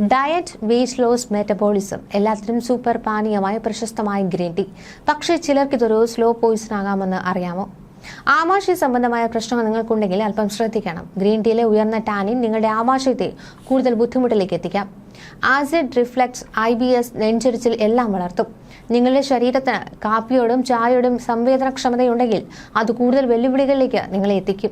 Diet weight loss metabolism എല്ലാത്തിനും super പാനീയമായ പ്രശസ്തമായ ഗ്രീൻ ടീ. പക്ഷേ ചിലർക്ക് ഇതൊരു സ്ലോ പോയിസൺ ആകാമെന്ന് അറിയാമോ? ആമാശയ സംബന്ധമായ പ്രശ്നങ്ങൾ നിങ്ങൾക്കുണ്ടെങ്കിൽ അല്പം ശ്രദ്ധിക്കണം. ഗ്രീൻ ടീയിലെ ഉയർന്ന ടാനിൻ നിങ്ങളുടെ ആമാശയത്തെ കൂടുതൽ ബുദ്ധിമുട്ടിലേക്ക് എത്തിക്കാം. Acid reflux I B S നെഞ്ചരിച്ചിൽ എല്ലാം വളർത്തും. നിങ്ങളുടെ ശരീരത്തിന് കാപ്പിയോടും ചായയോടും സംവേദനക്ഷമതയുണ്ടെങ്കിൽ അത് കൂടുതൽ വെല്ലുവിളികളിലേക്ക് നിങ്ങളെ എത്തിക്കും.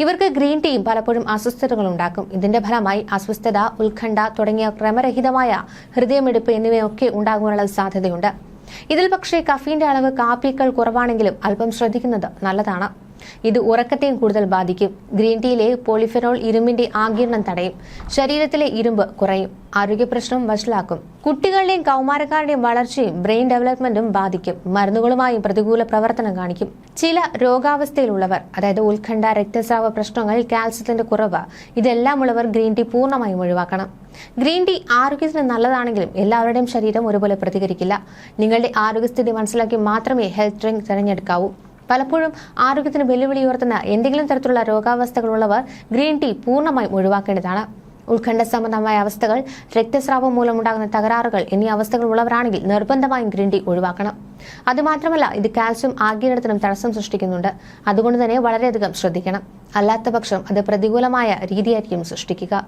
ഇവർക്ക് ഗ്രീൻ ടീയും പലപ്പോഴും അസ്വസ്ഥതകൾ ഉണ്ടാക്കും. ഇതിന്റെ ഫലമായി അസ്വസ്ഥത ഉത്കണ്ഠ തുടങ്ങിയ ക്രമരഹിതമായ ഹൃദയമെടുപ്പ് എന്നിവയൊക്കെ ഉണ്ടാകാനുള്ള സാധ്യതയുണ്ട്. ഇതിൽ പക്ഷേ കഫീന്റെ അളവ് കാപ്പിയേക്കാൾ കുറവാണെങ്കിലും അല്പം ശ്രദ്ധിക്കുന്നത് നല്ലതാണ്. ഇത് ഉറക്കത്തെയും കൂടുതൽ ബാധിക്കും. ഗ്രീൻ ടീയിലെ പോളിഫെനോൾ ഇരുമ്പിന്റെ ആഗിരണം തടയും. ശരീരത്തിലെ ഇരുമ്പ് കുറയും. ആരോഗ്യ പ്രശ്നം വഷളാക്കും. കുട്ടികളുടെയും കൗമാരക്കാരുടെയും വളർച്ചയും ബ്രെയിൻ ഡെവലപ്മെന്റും ബാധിക്കും. മരുന്നുകളുമായും പ്രതികൂല പ്രവർത്തനം കാണിക്കും. ചില രോഗാവസ്ഥയിലുള്ളവർ അതായത് ഉത്കണ്ഠ രക്തസ്രാവ പ്രശ്നങ്ങൾ കാൽസ്യത്തിന്റെ കുറവ് ഇതെല്ലാം ഉള്ളവർ ഗ്രീൻ ടീ പൂർണമായും ഒഴിവാക്കണം. ഗ്രീൻ ടീ ആരോഗ്യത്തിന് നല്ലതാണെങ്കിലും എല്ലാവരുടെയും ശരീരം ഒരുപോലെ പ്രതികരിക്കില്ല. നിങ്ങളുടെ ആരോഗ്യസ്ഥിതി മനസ്സിലാക്കി മാത്രമേ ഹെൽത്ത് ഡ്രിങ്ക് തിരഞ്ഞെടുക്കാവൂ. പലപ്പോഴും ആരോഗ്യത്തിന് വെല്ലുവിളി ഉയർത്തുന്ന എന്തെങ്കിലും തരത്തിലുള്ള രോഗാവസ്ഥകളുള്ളവർ ഗ്രീൻ ടീ പൂർണമായും ഒഴിവാക്കേണ്ടതാണ്. ഉത്കണ്ഠ സംബന്ധമായ അവസ്ഥകൾ രക്തസ്രാവം മൂലമുണ്ടാകുന്ന തകരാറുകൾ എന്നീ അവസ്ഥകൾ ഉള്ളവരാണെങ്കിൽ നിർബന്ധമായും ഗ്രീൻ ടീ ഒഴിവാക്കണം. അതുമാത്രമല്ല ഇത് കാൽസ്യം ആഗിരണത്തിനും തടസ്സം സൃഷ്ടിക്കുന്നുണ്ട്. അതുകൊണ്ട് തന്നെ വളരെയധികം ശ്രദ്ധിക്കണം. അല്ലാത്ത പക്ഷം അത് പ്രതികൂലമായ രീതിയായിരിക്കും സൃഷ്ടിക്കുക.